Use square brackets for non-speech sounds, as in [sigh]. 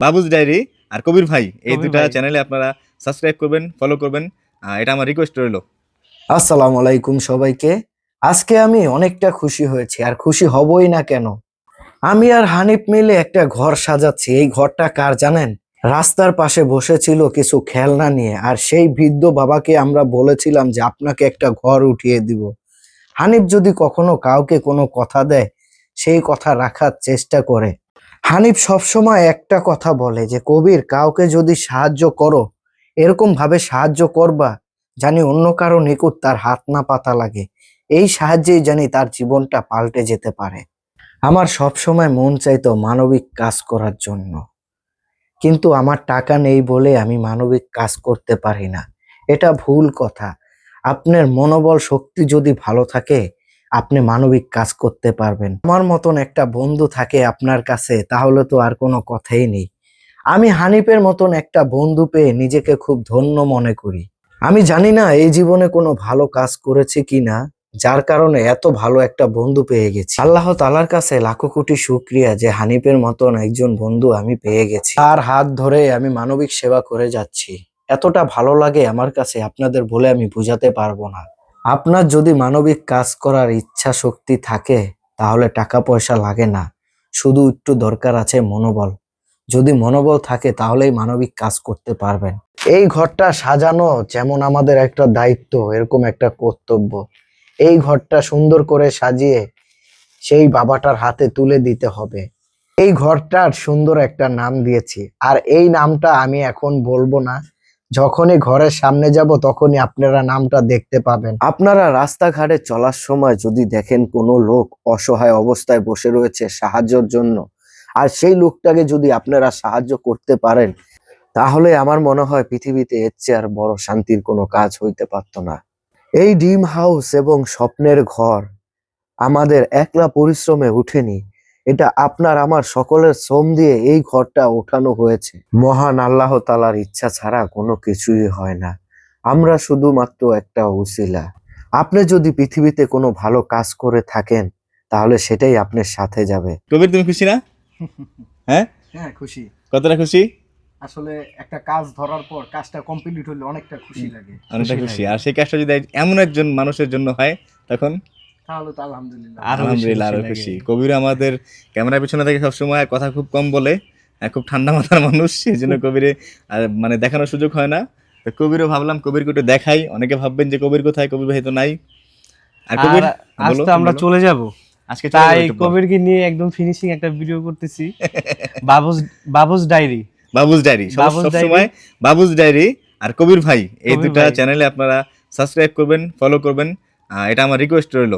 বাবুজ diary আর কবির ভাই এই দুটা চ্যানেলে আপনারা সাবস্ক্রাইব করবেন ফলো করবেন এটা আমার রিকোয়েস্ট রইল। আসসালামু আলাইকুম সবাইকে। আজকে আমি অনেকটা খুশি হয়েছি আর খুশি হবই না কেন? আমি আর হানিফ মিলে একটা ঘর সাজাচ্ছি। এই ঘরটা কার জানেন? রাস্তার পাশে বসেছিল কিছু খেলনা নিয়ে আর সেই বৃদ্ধ বাবাকে আমরা বলেছিলাম যে আপনাকে একটা ঘর উঠিয়ে দিব। হানিফ যদি কখনো কাউকে কোনো কথা দেয় সেই কথা রাখার চেষ্টা করে। হানিফ সবসময় একটা কথা বলে যে, কবির, কাউকে যদি সাহায্য করো এরকম ভাবে সাহায্য করবা জানি অন্য কারও নিকট তার হাত না পাতা লাগে। এই সাহায্যেই জানি তার জীবনটা পাল্টে যেতে পারে। আমার সব সময় মন চাইতো মানবিক কাজ করার জন্য। কিন্তু আমার টাকা নেই বলে আমি মানবিক কাজ করতে পারি না। এটা ভুল কথা। আপনার মনোবল, শক্তি যদি ভালো থাকে আপনি মানবিক কাজ করতে পারবেন। আমার মতন একটা বন্ধু থাকে আপনার কাছে, তাহলে তো আর কোনো কথাই নেই। আমি হানিফের মতন একটা বন্ধু পেয়ে নিজেকে খুব ধন্য মনে করি। আমি জানি না এই জীবনে কোনো ভালো কাজ করেছি কিনা, যার কারণে এত ভালো একটা বন্ধু পেয়ে গেছি। আল্লাহ তালার কাছে লাখো কোটি শুক্রিয়া যে হানিফের মতন একজন বন্ধু আমি পেয়ে গেছি। তার হাত ধরে আমি মানবিক সেবা করে যাচ্ছি। এতটা ভালো লাগে আমার কাছে, আপনাদের বলে আমি বুঝাতে পারব না। আপনার যদি মানবিক কাজ করার ইচ্ছা শক্তি থাকে, তাহলে টাকা পয়সা লাগে না। শুধু একটু দরকার আছে মনোবল। যদি মনোবল থাকে, তাহলেই মানবিক কাজ করতে পারবেন। এই ঘরটা সাজানো যেমন আমাদের একটা দায়িত্ব, এরকম একটা কর্তব্য। এই ঘরটা সুন্দর করে সাজিয়ে সেই বাবাটার হাতে তুলে দিতে হবে। এই ঘরটার সুন্দর একটা নাম দিয়েছি। আর এই নামটা আমি এখন বলব না। যখনই ঘরের সামনে যাব, তখনই আপনারা নামটা দেখতে পাবেন। আপনারা রাস্তাঘাটে চলার সময় যদি দেখেন কোনো লোক অসহায় অবস্থায় বসে রয়েছে সাহায্যের জন্য, আর সেই লোকটাকে যদি আপনারা সাহায্য করতে পারেন, তাহলে আমার মনে হয় পৃথিবীতে এর চেয়ে আর বড় শান্তির কোনো কাজ হইতে পারত না। এই ডিম হাউস এবং স্বপ্নের ঘর আমাদের একলা পরিশ্রমে উঠেনি। এটা আপনার আমার সকলের শ্রম দিয়ে এই ঘরটা ওঠানো হয়েছে। মহান আল্লাহ তালার ইচ্ছা ছাড়া কোনো কিছুই হয় না। আমরা শুধুমাত্র একটা উসিলা। আপনি যদি পৃথিবীতে কোনো ভালো কাজ করে থাকেন তাহলে সেটাই আপনার সাথে যাবে। কবির তুমি খুশি না? [laughs] হ্যাঁ? হ্যাঁ খুশি। কতটা খুশি? আসলে একটা কাজ ধরার পর কাজটা কমপ্লিট হলে অনেকটা খুশি লাগে। অনেকটা খুশি আর সেই কাজটা যদি এমন একজন মানুষের জন্য হয় তখন? তাহলে তো আলহামদুলিল্লাহ। আলহামদুলিল্লাহ আরও খুশি খুশি। কবির আমাদের ক্যামেরার পিছনে থেকে সবসময় কথা খুব কম বলে খুব ঠান্ডা মাথার মানুষ সেই জন্য [laughs] কবিরে মানে দেখানোর সুযোগ হয় না। তো কবিরও ভাবলাম কবিরকে একটু দেখাই। অনেকে ভাববেন যে কবির কোথায় কবির ভাই তো নাই। আর কবির আর আজ তো আমরা চলে যাব। আজকে তাই। কবিরকে নিয়ে একদম ফিনিশিং একটা ভিডিও করতেছি। [laughs] বাবুস বাবুস ডায়েরি। বাবুজ ডায়েরি সব সময় বাবুজ ডায়েরি আর কবির ভাই। এই দুটা চ্যানেলে আপনারা সাবস্ক্রাইব করবেন ফলো করবেন। আহ, এটা আমার রিকোয়েস্ট রইল।